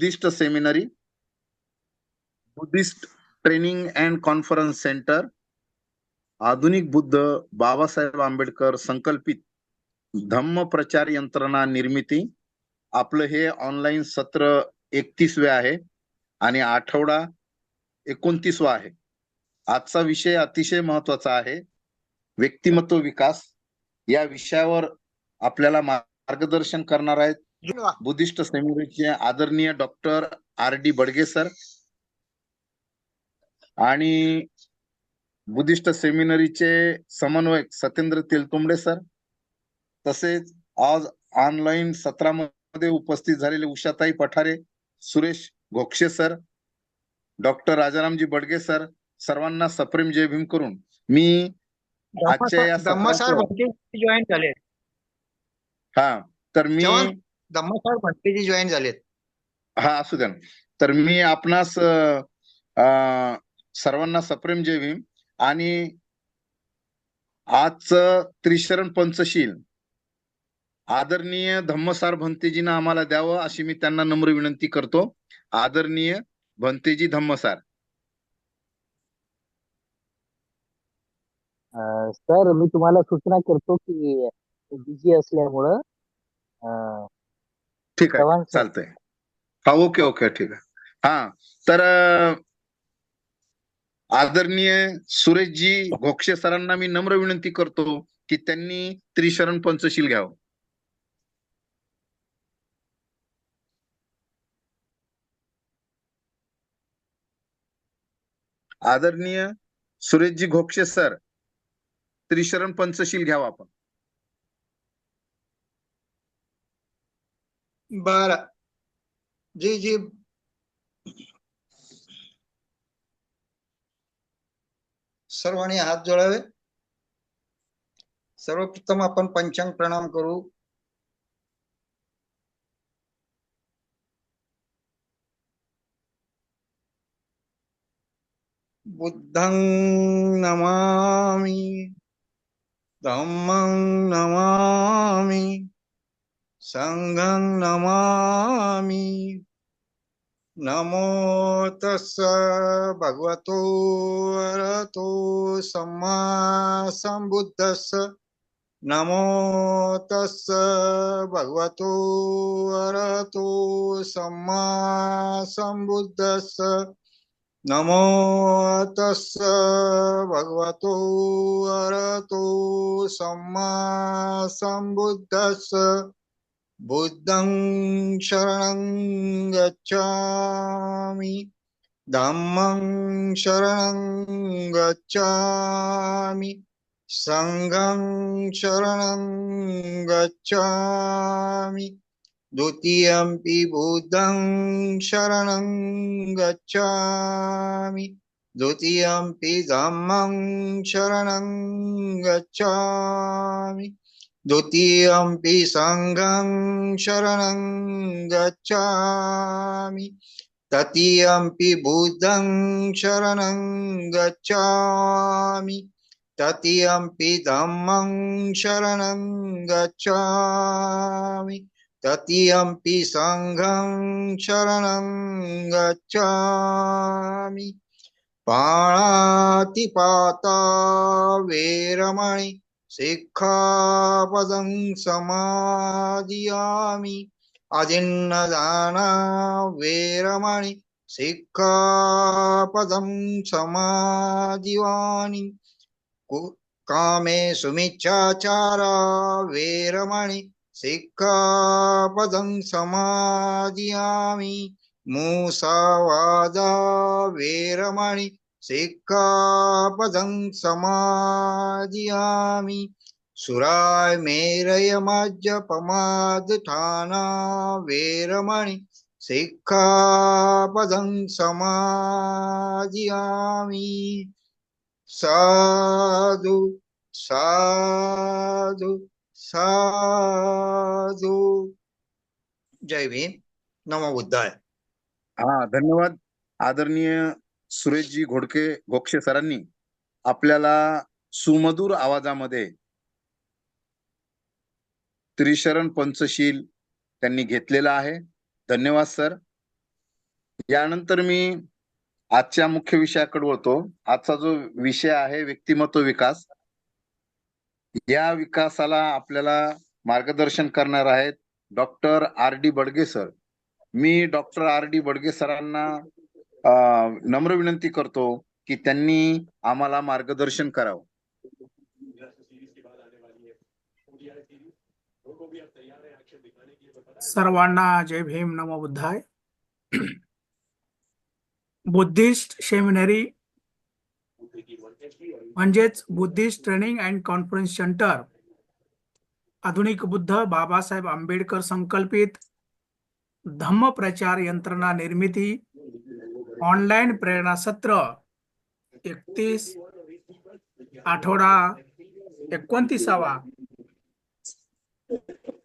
Buddhist seminary Buddhist training and conference centre आधुनिक बुद्ध बाबासाहेब आंबेडकर संकल्पित धम्म प्रचार यंत्रणा निर्मिती आपलं हे ऑनलाईन सत्र एकतीसवे आहे आणि आठवडा एकोणतीसवा आहे. आजचा विषय अतिशय महत्त्वाचा आहे. व्यक्तिमत्व विकास या विषयावर आपल्याला मार्गदर्शन करणार आहेत बुद्धिस्ट सेमिनरीचे आदरणीय doctor R D Badge sir आणि बुद्धिस्ट सेमिनरीचे समन्वयक सत्येंद्र तेलतुंबडे सर तसेच आज ऑनलाईन सत्रामध्ये उपस्थित झालेले Ushatai Pathare Suresh Ghokshe sir doctor Rajaramji Badge sir सर्वांना सप्रेम जय भीम करून मी आजच्या या हा तर मी धम्मसार भंतेजी जॉईन झालेत. हा असू द्या. तर मी आपणास सर्वांना सप्रेम जय भीम. आणि आजचं त्रिशरण पंचशील आदरणीय धम्मसार भंतेजींना आम्हाला द्यावं अशी मी त्यांना नम्र विनंती करतो. आदरणीय भंतेजी धम्मसार. सर मी तुम्हाला सूचना करतो की बिझी असल्यामुळं ठीक आहे चालतंय. हा ओके ओके ठीक आहे. हा तर आदरणीय सुरेशजी घोक्षे सरांना मी नम्र विनंती करतो की त्यांनी त्रिशरण पंचशील घ्यावं. आदरणीय सुरेशजी घोक्षे सर त्रिशरण पंचशील घ्यावं आपण. बारा. जी जी. सर्वांनी हात जोडावे. सर्वप्रथम आपण पंचांग प्रणाम करू. बुद्धं नमामि. धम्मं नमामि. සංඝං නමාමි. නමෝ තස්ස භගවතු වරතෝ සම්මා සම්බුද්දස්ස. නමෝ තස්ස භගවතු වරතෝ සම්මා සම්බුද්දස්ස. නමෝ තස්ස භගවතු වරතෝ සම්මා සම්බුද්දස්ස. बुद्धं शरणं गच्छामि धम्मं शरणं गच्छामि सङ्घं शरणं गच्छामि द्वितीयम्पि बुद्धं शरणं गच्छामि द्वितीयम्पि धम्मं शरणं गच्छामि द्वितीयम्पि सङ्घं शरणं गच्छामि तृतीयम्पि बुद्धं शरणं गच्छामि तृतीयम्पि धम्मं शरणं गच्छामि तृतीयम्पि सङ्घं शरणं गच्छामि पाणातिपाता वेरमणि सिक्खापदं समाधियामि। अजिन्नदाना वेरमणि। सिक्खापदं समादिवानि कु- कामे सुमिच्छाचारा वेरमणि। सिक्खापदं समाधियामि। मूसावादा वेरमणि। सिक्खापदं समादियामि सुराय मेरय मज्जपमादठाना वेरमणि। सिक्खापदं समादियामि साधु साधु साधु। जय भीम। नमो बुद्धाय। हा धन्यवाद। आदरणीय सुरेशजी घोडके गोक्षे सरांनी आपल्याला सुमधुर आवाजामध्ये त्रिशरण पंचशील त्यांनी घेतलेला आहे. धन्यवाद सर. यानंतर मी आजच्या मुख्य विषयाकडे वळतो. आजचा जो विषय आहे व्यक्तिमत्व विकास या विकासाला आपल्याला मार्गदर्शन करणार आहेत doctor R D Badge sir. मी डॉक्टर आर डी बडगे सरांना नम्र विनंती करतो की त्यांनी आम्हाला मार्गदर्शन करावं. सर्वांना जय भीम नमो बुद्धाय. बुद्धिस्ट सेमिनरी म्हणजेच Buddhist training and conference centre आधुनिक बुद्ध बाबासाहेब आंबेडकर संकल्पित धम्म प्रचार यंत्रणा निर्मिती ऑनलाईन प्रेरणा सत्र एकतीस आठवडा एकोणतीसावा.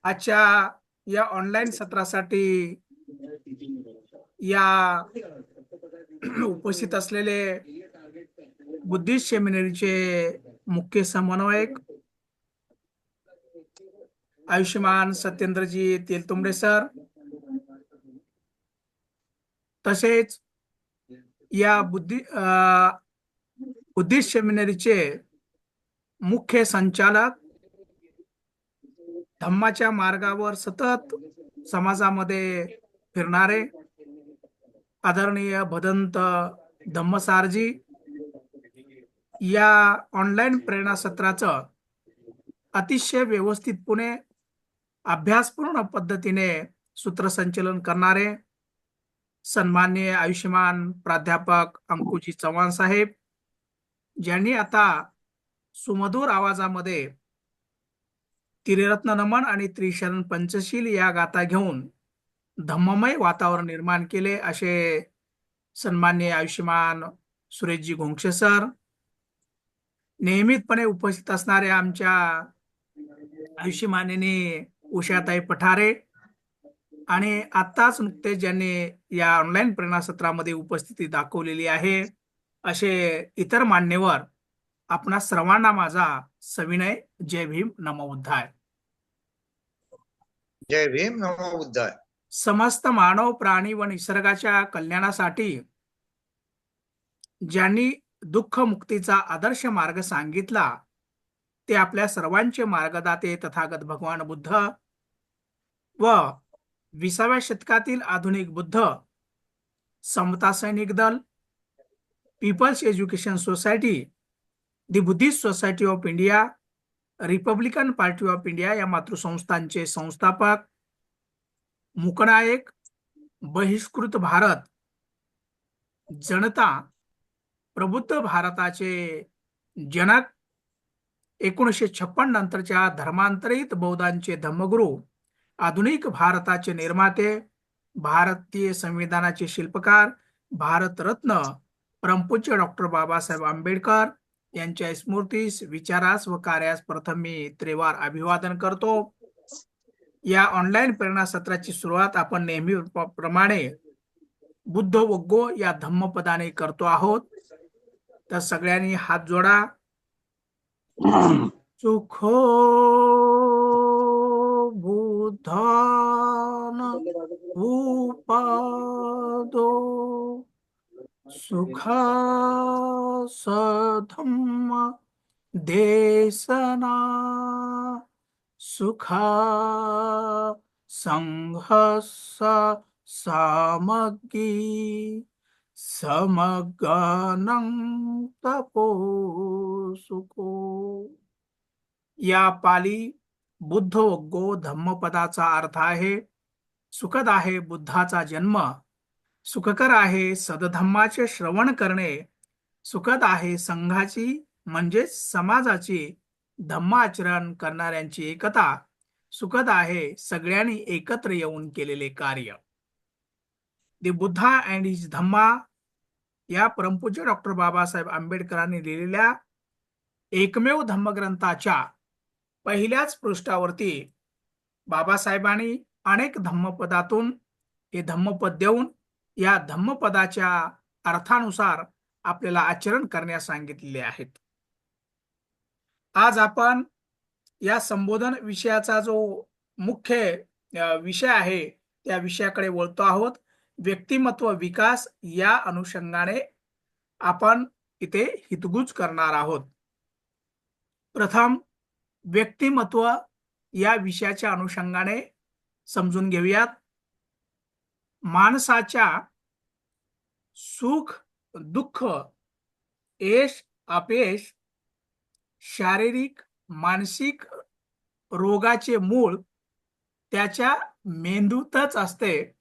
आजच्या या ऑनलाईन सत्रासाठी या उपस्थित असलेले बुद्धिस्ट सेमिनरीचे मुख्य समन्वयक आयुष्यमान सत्येंद्रजी तेलतुंबडे सर तसेच या बुद्धी बुद्धिस्ट सेमिनरीचे मुख्य संचालक धम्माच्या मार्गावर सतत समाजामध्ये फिरणारे आदरणीय भदंत धम्मसारजी या ऑनलाईन प्रेरणा सत्राचं अतिशय व्यवस्थितपणे अभ्यासपूर्ण पद्धतीने सूत्रसंचलन करणारे सन्माननीय आयुष्यमान प्राध्यापक अंकुजी चव्हाण साहेब ज्यांनी आता सुमधुर आवाजामध्ये त्रिरत्न नमन आणि त्रिशरण पंचशील या गाथा घेऊन धम्ममय वातावरण निर्माण केले असे सन्मान्य आयुष्यमान सुरेशजी घोंगशे सर. नियमितपणे उपस्थित असणाऱ्या आमच्या आयुष्यमानिनी उषाताई पठारे आणि आत्ताच नुकतेच ज्यांनी या ऑनलाईन प्रेरणा सत्रामध्ये उपस्थिती दाखवलेली आहे असे इतर मान्यवर आपणा सर्वांना माझा सविनय जय भीम नमो बुद्धाय. जय भीम नमो बुद्धाय. समस्त मानव प्राणी व निसर्गाच्या कल्याणासाठी ज्यांनी दुःख मुक्तीचा आदर्श मार्ग सांगितला ते आपल्या सर्वांचे मार्गदाते तथागत भगवान बुद्ध व विसाव्या शतकातील आधुनिक Buddha Samata Sainik Dal people's education society the Buddhist society of India republican party of India या मातृसंस्थांचे संस्थापक मुकनायक बहिष्कृत भारत जनता प्रबुद्ध भारताचे जनक एकोणीसशे छप्पन नंतरच्या धर्मांतरित बौद्धांचे धम्मगुरू आधुनिक भारताचे निर्माते भारतीय संविधानाचे शिल्पकार भारतरत्न परमपूज्य डॉक्टर बाबासाहेब आंबेडकर यांच्या स्मृतीस विचारास व कार्यास प्रथम मी त्रिवार अभिवादन करतो. या ऑनलाईन प्रेरणा सत्राची सुरुवात आपण नेहमी प्रमाणे बुद्ध वग्गो या धम्मपदाने करतो आहोत. तर सगळ्यांनी हात जोडा. सुखो धान उपादो सुखा सधम्म देसना सुखा संघस सामग्री समगनं तपो सुखो या पाली बुद्ध गो धम्मपदाचा अर्थ आहे सुखद आहे बुद्धाचा जन्म सुखकर आहे सदधम्माचे श्रवण करणे सुखद आहे संघाची म्हणजेच समाजाची धम्माचरण करणाऱ्यांची एकता सुखद आहे सगळ्यांनी एकत्र येऊन केलेले कार्य. दि बुद्धा अँड इज धम्मा या परमपूज्य डॉक्टर बाबासाहेब आंबेडकरांनी लिहिलेल्या एकमेव धम्मग्रंथाच्या पहिल्याच पृष्ठावरती बाबासाहेबांनी अनेक धम्मपदातून हे धम्मपद देऊन या धम्मपदाच्या अर्थानुसार आपल्याला आचरण करण्यास सांगितलेले आहेत. आज आपण या संबोधन विषयाचा जो मुख्य विषय आहे त्या विषयाकडे वळतो आहोत. व्यक्तिमत्व विकास या अनुषंगाने आपण इथे हितगुज करणार आहोत. प्रथम व्यक्तिमत्व या विषयाच्या अनुषंगाने समजून घेऊयात. माणसाच्या सुख दुःख यश अपयश शारीरिक मानसिक रोगाचे मूळ त्याच्या मेंदूतच असते.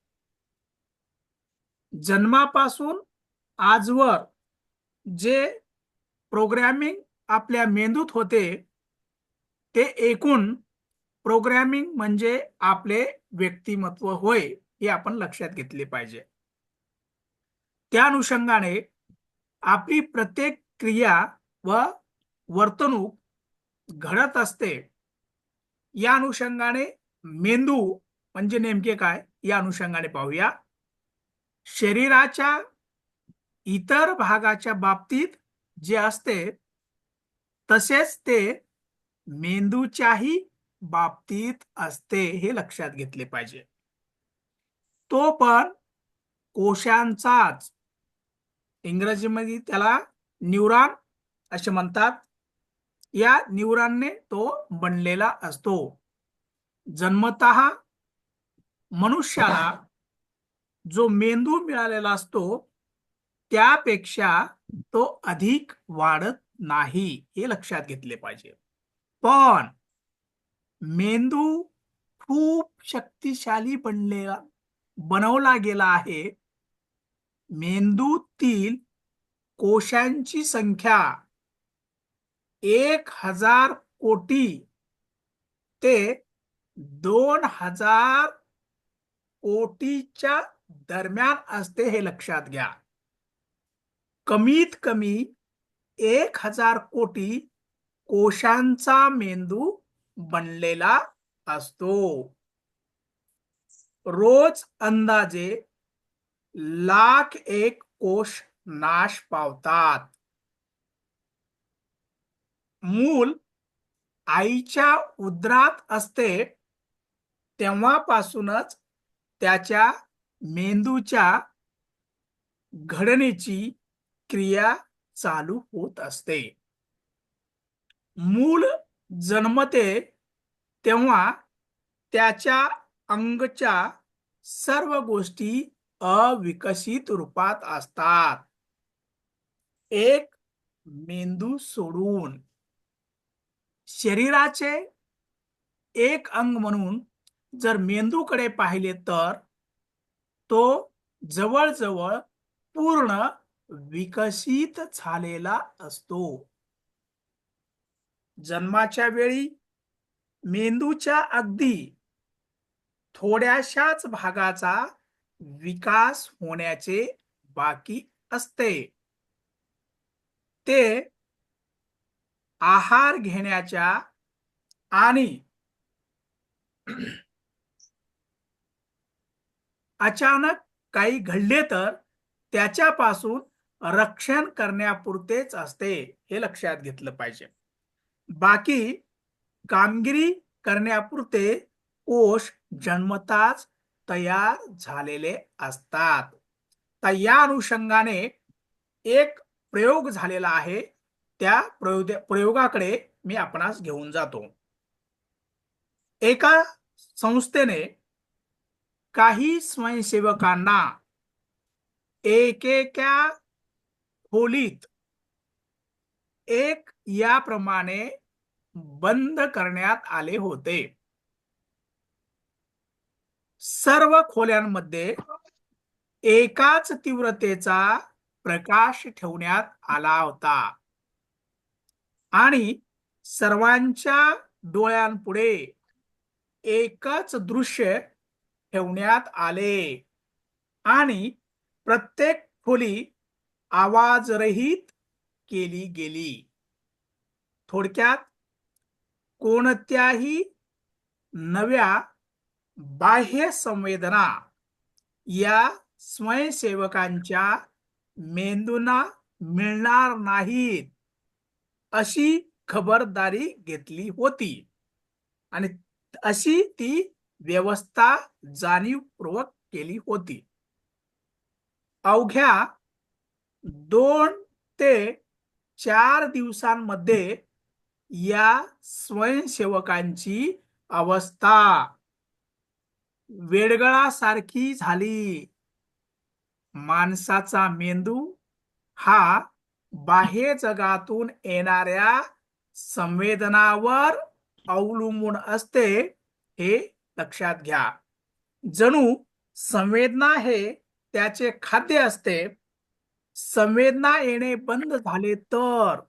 जन्मापासून आजवर जे प्रोग्रॅमिंग आपल्या मेंदूत होते ते एकूण प्रोग्रॅमिंग म्हणजे आपले व्यक्तिमत्व होय हे आपण लक्षात घेतले पाहिजे. त्या अनुषंगाने आपली प्रत्येक क्रिया व वर्तणूक घडत असते या अनुषंगाने मेंदू म्हणजे नेमके काय या अनुषंगाने पाहूया. शरीराच्या इतर भागाच्या बाबतीत जे असते तसेच ते मेंदूच्याही बाबतीत असते हे लक्षात घेतले पाहिजे. तो पण कोशांचाच. इंग्रजीमध्ये त्याला न्यूरॉन असे म्हणतात. या न्यूरॉनने तो बनलेला असतो. जन्मत मनुष्याला जो मेंदू मिळालेला असतो त्यापेक्षा तो अधिक वाढत नाही हे लक्षात घेतले पाहिजे. पण मेंदू खूप शक्तिशाली बनलेला बनवला गेला आहे. मेंदूतील कोशांची संख्या. एक हज़ार कोटी ते दोन हज़ार कोटीच्या दरम्यान असते हे लक्षात घ्या. कमीत कमी एक हज़ार कोटी कोशांचा मेंदू बनलेला असतो. रोज अंदाजे लाख एक कोश नाश पावतात. मूल आईच्या उदरात असते तेव्हापासूनच त्याच्या मेंदूच्या घडणीची क्रिया चालू होत असते. मूल जन्मते तेव्हा त्याच्या अंगच्या सर्व गोष्टी अविकसित रूपात असतात. एक मेंदू सोडून शरीराचे एक अंग म्हणून जर मेंदूकडे पाहिले तर तो जवळजवळ पूर्ण विकसित झालेला असतो. जन्माच्या वेळी मेंदूच्या अगदी थोड्याशाच भागाचा विकास होण्याचे बाकी असते. ते आहार घेण्याच्या आणि अचानक काही घडले तर त्याच्यापासून रक्षण करण्यापुरतेच असते हे लक्षात घेतलं पाहिजे. बाकी कामगिरी करण्यापुरते कोश जन्मताच तयार झालेले असतात. तर या अनुषंगाने एक प्रयोग झालेला आहे. त्या प्रयोग प्रयोगाकडे मी आपणास घेऊन जातो. एका संस्थेने काही स्वयंसेवकांना एकेक्या खोलीत एक याप्रमाणे बंद करण्यात आले होते. सर्व खोल्यांमध्ये एकाच तीव्रतेचा प्रकाश ठेवण्यात आला होता. आणि सर्वांच्या डोळ्यांपुढे एकच दृश्य ठेवण्यात आले. आणि प्रत्येक खोली आवाजरहित केली गेली. थोडक्यात कोणत्याही नव्या बाह्य संवेदना या स्वयंसेवकांच्या मेंदूंना मिळणार नाहीत अशी खबरदारी घेतली होती. आणि अशी ती व्यवस्था जाणीवपूर्वक केली होती. अवघ्या दोन ते चार दिवसांमध्ये या स्वयंसेवकांची अवस्था वेडगळासारखी झाली. माणसाचा मेंदू हा बाह्य जगातून येणाऱ्या संवेदनावर अवलंबून असते हे लक्षात घ्या. जणू संवेदना हे त्याचे खाद्य असते. संवेदना येणे बंद झाले तर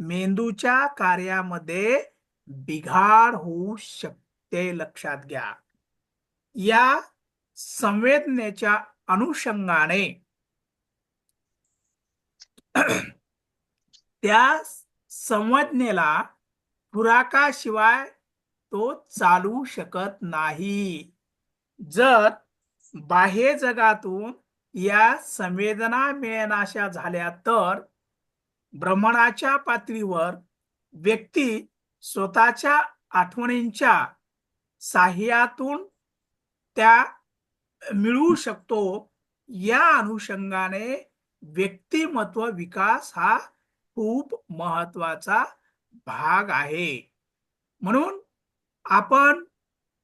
मेंदूच्या कार्यामध्ये बिघाड होऊ शकते लक्षात घ्या. या संवेदनेच्या अनुषंगाने त्या संवेदनेला खुराकाशिवाय तो चालू शकत नाही. जर बाह्य जगातून या संवेदना मिळनाशा झाल्या तर भ्रमणाच्या पातळीवर व्यक्ती स्वतःच्या आठवणींच्या साह्यातून त्या मिळवू शकतो. या अनुषंगाने व्यक्तिमत्व विकास हा खूप महत्त्वाचा भाग आहे. म्हणून आपण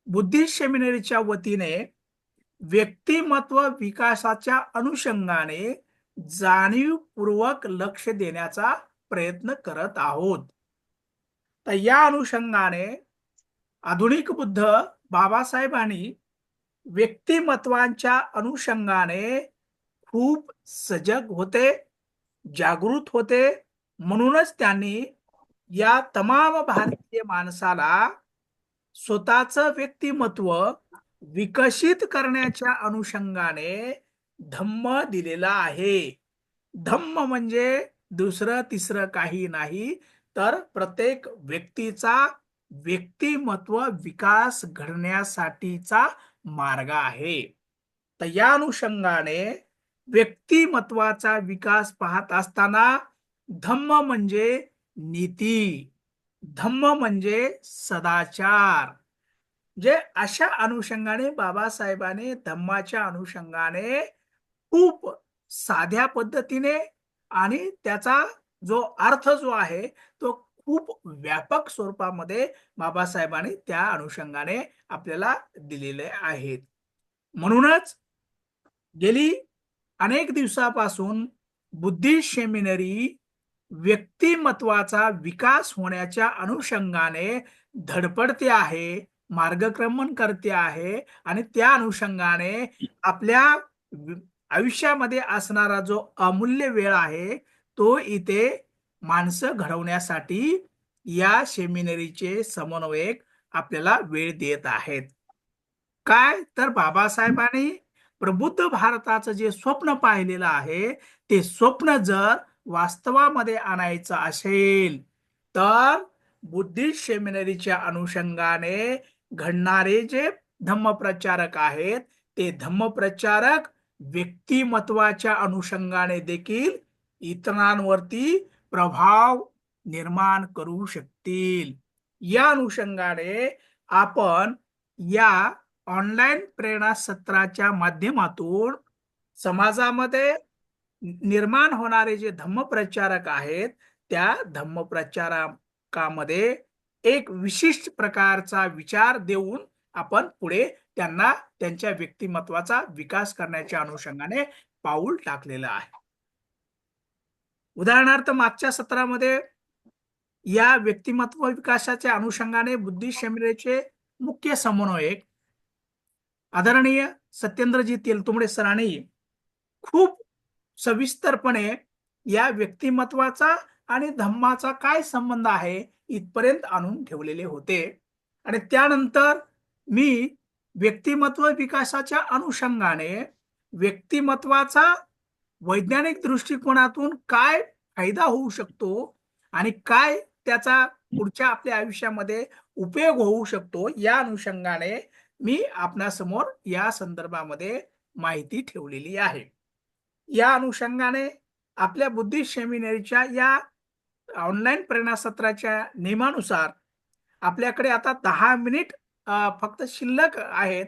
बुद्धिस्ट सेमिनरीच्या वतीने व्यक्तिमत्व विकासाच्या अनुषंगाने जाणीवपूर्वक लक्ष देण्याचा प्रयत्न करत आहोत. तर या अनुषंगाने आधुनिक बुद्ध बाबासाहेबांनी व्यक्तिमत्वांच्या अनुषंगाने खूप सजग होते जागृत होते. म्हणूनच त्यांनी या तमाम भारतीय माणसाला स्वतःचं व्यक्तिमत्व विकसित करण्याच्या अनुषंगाने धम्म दिलेला आहे. धम्म म्हणजे दुसरं तिसरं काही नाही तर प्रत्येक व्यक्तीचा व्यक्तिमत्व विकास घडण्यासाठीचा मार्ग आहे. तर या अनुषंगाने व्यक्तिमत्वाचा विकास पाहत असताना धम्म म्हणजे नीती धम्म म्हणजे सदाचार. जे अशा अनुषंगाने बाबासाहेबाने धम्माच्या अनुषंगाने खूप साध्या पद्धतीने आणि त्याचा जो अर्थ जो आहे तो खूप व्यापक स्वरूपामध्ये बाबासाहेबांनी त्या अनुषंगाने आपल्याला दिलेले आहेत. म्हणूनच गेली अनेक दिवसापासून बुद्धिस्ट सेमिनरी व्यक्तिमत्वाचा विकास होण्याच्या अनुषंगाने धडपडते आहे मार्गक्रमण करते आहे आणि त्या अनुषंगाने आपल्या आयुष्यामध्ये असणारा जो अमूल्य वेळ आहे तो इथे माणसं घडवण्यासाठी या सेमिनरीचे समन्वयक आपल्याला वेळ देत आहेत. काय? तर बाबासाहेबांनी प्रबुद्ध भारताचं जे स्वप्न पाहिलेलं आहे ते स्वप्न जर वास्तवामध्ये आणायचं असेल तर बुद्धिस्ट सेमिनरीच्या अनुषंगाने घडणारे जे धम्मप्रचारक आहेत ते धम्मप्रचारक व्यक्तिमत्वाच्या अनुषंगाने देखील इतरांवरती प्रभाव निर्माण करू शकतील. या अनुषंगाने आपण या ऑनलाईन प्रेरणा सत्राच्या माध्यमातून समाजामध्ये निर्माण होणारे जे धम्मप्रचारक आहेत त्या धम्मप्रचारकामध्ये एक विशिष्ट प्रकारचा विचार देऊन आपण पुढे त्यांना त्यांच्या व्यक्तिमत्वाचा विकास करण्याच्या अनुषंगाने पाऊल टाकलेलं आहे. उदाहरणार्थ मागच्या सत्रामध्ये या व्यक्तिमत्व विकासाच्या अनुषंगाने बुद्धिस्ट मुख्य समन्वयक आदरणीय सत्येंद्रजी तेलतुंबडे सरांनी खूप सविस्तरपणे या व्यक्तिमत्वाचा आणि धम्माचा काय संबंध आहे इथपर्यंत आणून ठेवलेले होते. आणि त्यानंतर मी व्यक्तिमत्व विकासाच्या अनुषंगाने व्यक्तिमत्वाचा वैज्ञानिक दृष्टिकोनातून काय फायदा होऊ शकतो आणि काय त्याचा पुढच्या आपल्या आयुष्यामध्ये उपयोग होऊ शकतो या अनुषंगाने मी आपणासमोर या संदर्भामध्ये माहिती ठेवलेली आहे. या अनुषंगाने आपल्या बुद्धिस्ट सेमिनरीच्या या ऑनलाईन प्रेरणासत्राच्या नियमानुसार आपल्याकडे आता दहा मिनिट फक्त शिल्लक आहेत.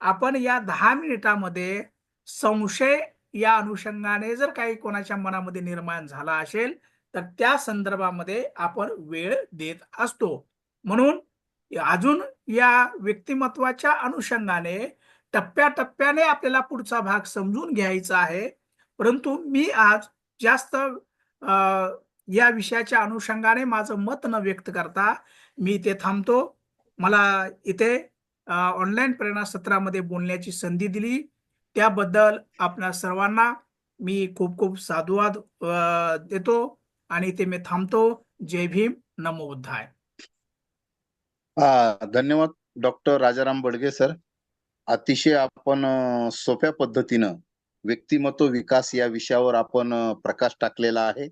आपण या दहा मिनिटामध्ये संशय या अनुषंगाने जर काही कोणाच्या मनामध्ये निर्माण झाला असेल तर त्या संदर्भामध्ये आपण वेळ देत असतो. म्हणून अजून या व्यक्तिमत्वाच्या अनुषंगाने टप्प्याटप्प्याने आपल्याला पुढचा भाग समजून घ्यायचा आहे. परंतु मी आज जास्त या विषयाच्या अनुषंगाने माझं मत न व्यक्त करता मी ते थांबतो. मला इथे ऑनलाईन प्रेरणा सत्रामध्ये बोलण्याची संधी दिली. त्याबद्दल आपल्या सर्वांना मी खूप खूप साधुवाद देतो आणि इथे मी थांबतो. जय भीम. नमो उद्धाय धन्यवाद डॉक्टर राजाराम बडगे सर. अतिशय आपण सोप्या पद्धतीनं व्यक्तिमत्व विकास या विषयावर आपण प्रकाश टाकलेला आहे.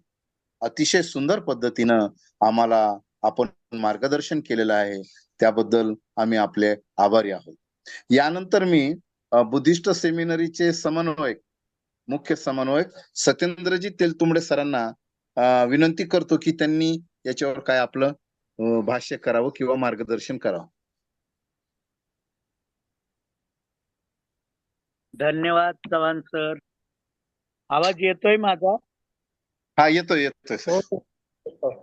अतिशय सुंदर पद्धतीनं आम्हाला आपण मार्गदर्शन केलेलं आहे. त्याबद्दल आम्ही आपले आभारी आहोत. यानंतर मी बुद्धिस्ट सेमिनरीचे समन्वयक मुख्य समन्वयक सत्येंद्रजी तेलतुंबडे सरांना विनंती करतो की त्यांनी याच्यावर काय आपलं भाष्य करावं किंवा मार्गदर्शन करावं. धन्यवाद चव्हाण सर. आवाज येतोय माझा? हा येतोय येतोय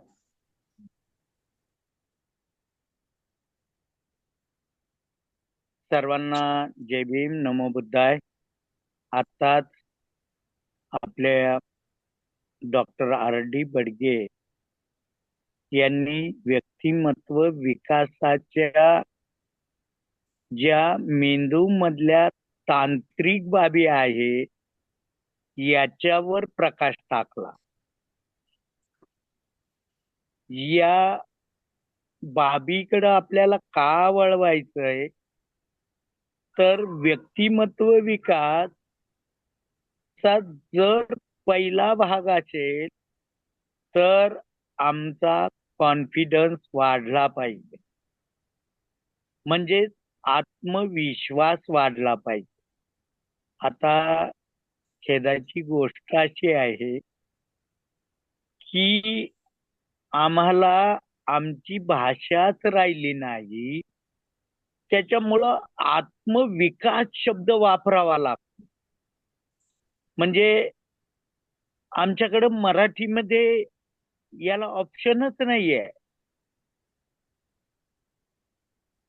सर्वांना जय भीम. नमो बुद्धाय. आताच आपल्या डॉक्टर आर डी बडगे यांनी व्यक्तिमत्व विकासाच्या ज्या मेंदू मधल्या तांत्रिक बाबी आहे याच्यावर प्रकाश टाकला. या बाबीकडे आपल्याला का वळवायचंय? तर व्यक्तिमत्व विकास चा जर पहिला भाग असेल तर आमचा कॉन्फिडन्स वाढला पाहिजे. म्हणजे आत्मविश्वास वाढला पाहिजे. आता खेदाची गोष्ट अशी आहे की आम्हाला आमची भाषाच राहिली नाही. त्याच्यामुळं आत्मविकास शब्द वापरावा लागतो. म्हणजे आमच्याकडे मराठीमध्ये याला ऑप्शनच नाहीये.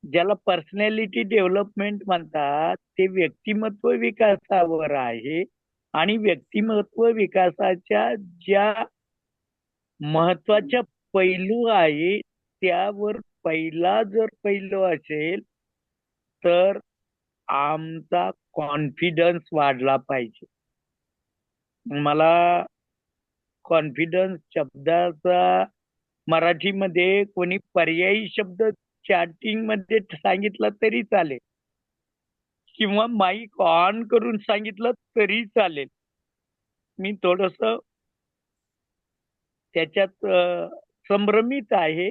ज्याला पर्सनॅलिटी डेव्हलपमेंट म्हणतात ते व्यक्तिमत्व विकासावर आहे आणि व्यक्तिमत्व विकासाच्या ज्या महत्त्वाच्या पैलू आहे त्यावर पहिला जर पैलू असेल तर आमचा कॉन्फिडन्स वाढला पाहिजे. मला कॉन्फिडन्स शब्दाचा मराठीमध्ये कोणी पर्यायी शब्द चॅटिंगमध्ये सांगितला तरी चालेल. किंवा माईक ऑन करून सांगितलं तरी चालेल. मी थोडस त्याच्यात संभ्रमित आहे.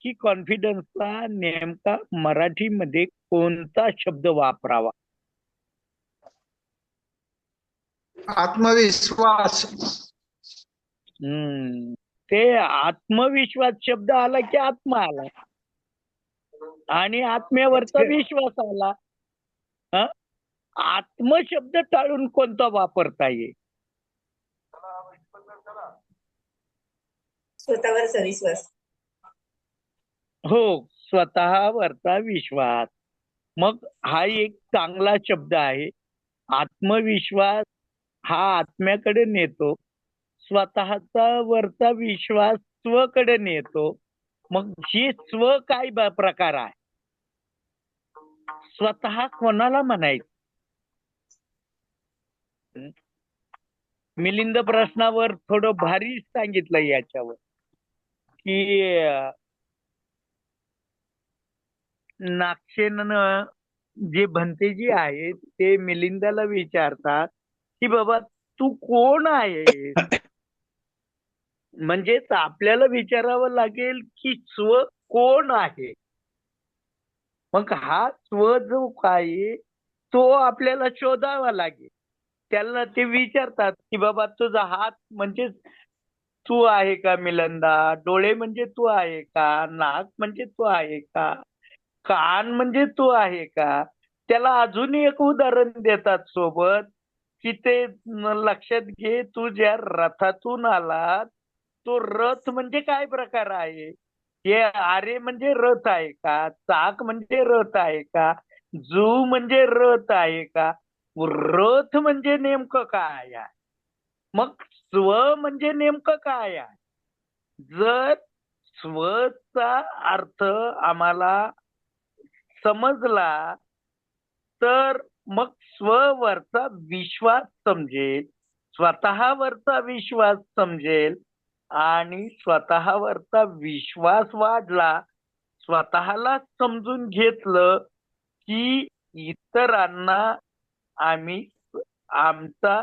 की कॉन्फिडन्सचा नेमका मराठीमध्ये कोणता शब्द वापरावा? आत्मविश्वास. हम्म. ते आत्मविश्वास शब्द आला की आत्मा आला? आणि आत्म्यावरचा विश्वास आला हं? आत्म शब्द टाळून कोणता वापरता येईल स्वतःवरचा विश्वास. हो स्वतःवरचा विश्वास. मग हा एक चांगला शब्द आहे. आत्मविश्वास हा आत्म्याकडे नेतो. स्वतःचा वरचा विश्वास स्वकडे नेतो. मग ही स्व काय प्रकार आहे? स्वतः कोणाला म्हणायचं? मिलिंद प्रश्नावर थोडं भारी सांगितलं याच्यावर. की नागसेन जे भंतेजी आहेत ते मिलिंदाला विचारतात की बाबा तू कोण आहे म्हणजेच आपल्याला विचारावं लागेल की स्व कोण आहे? मग हा स्व जो काय तो आपल्याला शोधावा लागेल. त्याला ते विचारतात की बाबा तुझा हात म्हणजे तू आहे का मिलंदा? डोळे म्हणजे तू आहे का? नाक म्हणजे तू आहे का? कान म्हणजे तू आहे का? त्याला अजूनही एक उदाहरण देतात सोबत की ते लक्षात घे तू ज्या रथातून आला तो रथ म्हणजे काय प्रकार आहे? हे आरे म्हणजे रथ आहे का? चाक म्हणजे रथ आहे का? जू म्हणजे रथ आहे का? रथ म्हणजे नेमकं काय आहे? मग स्व म्हणजे नेमकं काय आहे? जर स्वचा अर्थ आम्हाला समजला तर मग स्ववरचा विश्वास समजेल स्वतःवरचा विश्वास समजेल आणि स्वतःवरचा विश्वास वाढला. स्वतःला समजून घेतलं की इतरांना आम्ही आमचा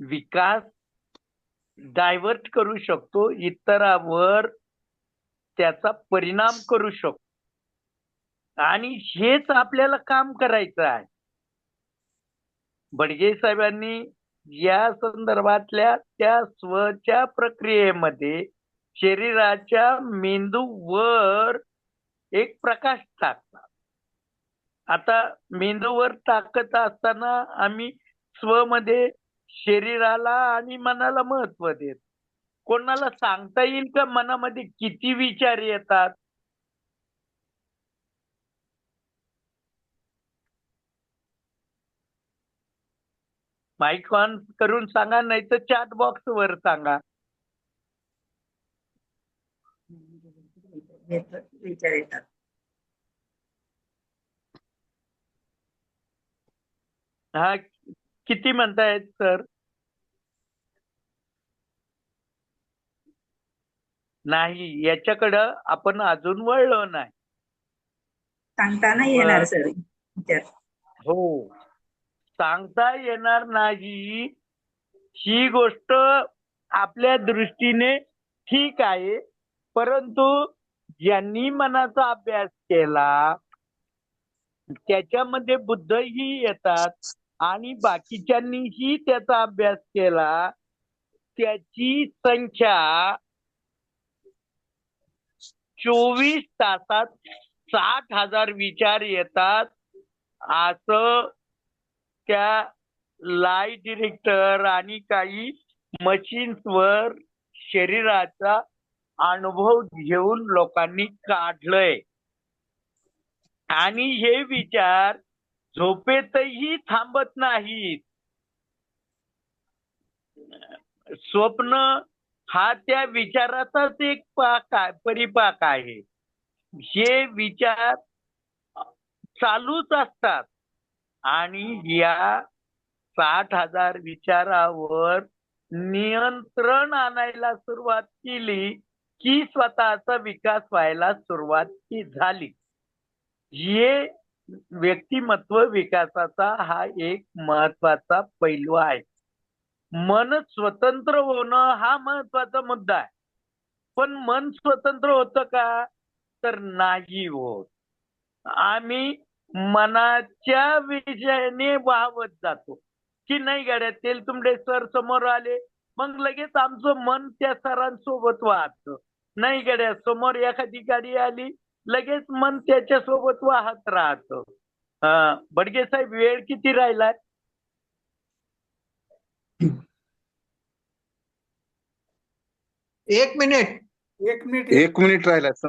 विकास डायव्हर्ट करू शकतो इतरावर त्याचा परिणाम करू शकतो. आणि हेच आपल्याला काम करायचं आहे. बडगे साहेबांनी या संदर्भातल्या त्या स्वच्या प्रक्रियेमध्ये शरीराच्या मेंदूवर एक प्रकाश टाकतात आता मेंदूवर टाकत असताना आम्ही स्वमध्ये शरीराला आणि मनाला महत्त्व देत. कोणाला सांगता येईल का? मनामध्ये किती विचार येतात? माईक ऑन करून सांगा नाही तर चॅट बॉक्स वर सांगा. हा किती म्हणतायत सर? नाही याच्याकडं आपण अजून वळलो नाही. सांगता नाही येणार. सर. हो. सांगता येणार नाही. ही गोष्ट आपल्या दृष्टीने ठीक आहे. परंतु ज्यांनी मनाचा अभ्यास केला त्याच्यामध्ये बुद्धही येतात आणि बाकीच्यांनीही त्याचा अभ्यास केला त्याची संख्या चोवीस तासात साठ हजार विचार येतात. असं त्या लाय डिरेक्टर आणि काही मशीन्सवर शरीराचा अनुभव घेऊन लोकांनी काढलंय. आणि हे विचार झोपेतही थांबत नाहीत. स्वप्न हा त्या विचाराचाच एक पाक परिपाक आहे. हे विचार चालूच असतात. आणि या साठ हजार विचारावर नियंत्रण आणायला सुरुवात केली की स्वतःचा विकास व्हायला सुरुवात झाली. हे व्यक्तिमत्व विकासाचा हा एक महत्त्वाचा पैलू आहे. मन स्वतंत्र होणं हा महत्त्वाचा मुद्दा आहे. पण मन स्वतंत्र होतं का? तर नाही होत. आम्ही मनाच्या विषयाने वाहवत जातो. की नाही गाड्या तेल तुंबडे सर समोर आले मग लगेच आमचं मन त्या सरांसोबत वाहत. नाही गाड्या समोर एखादी गाडी आली लगेच मन त्याच्या सोबत वाहत राहत. बडगे साहेब वेळ किती राहिलाय? एक मिनिट. एक मिनिट. एक मिनिट राहिला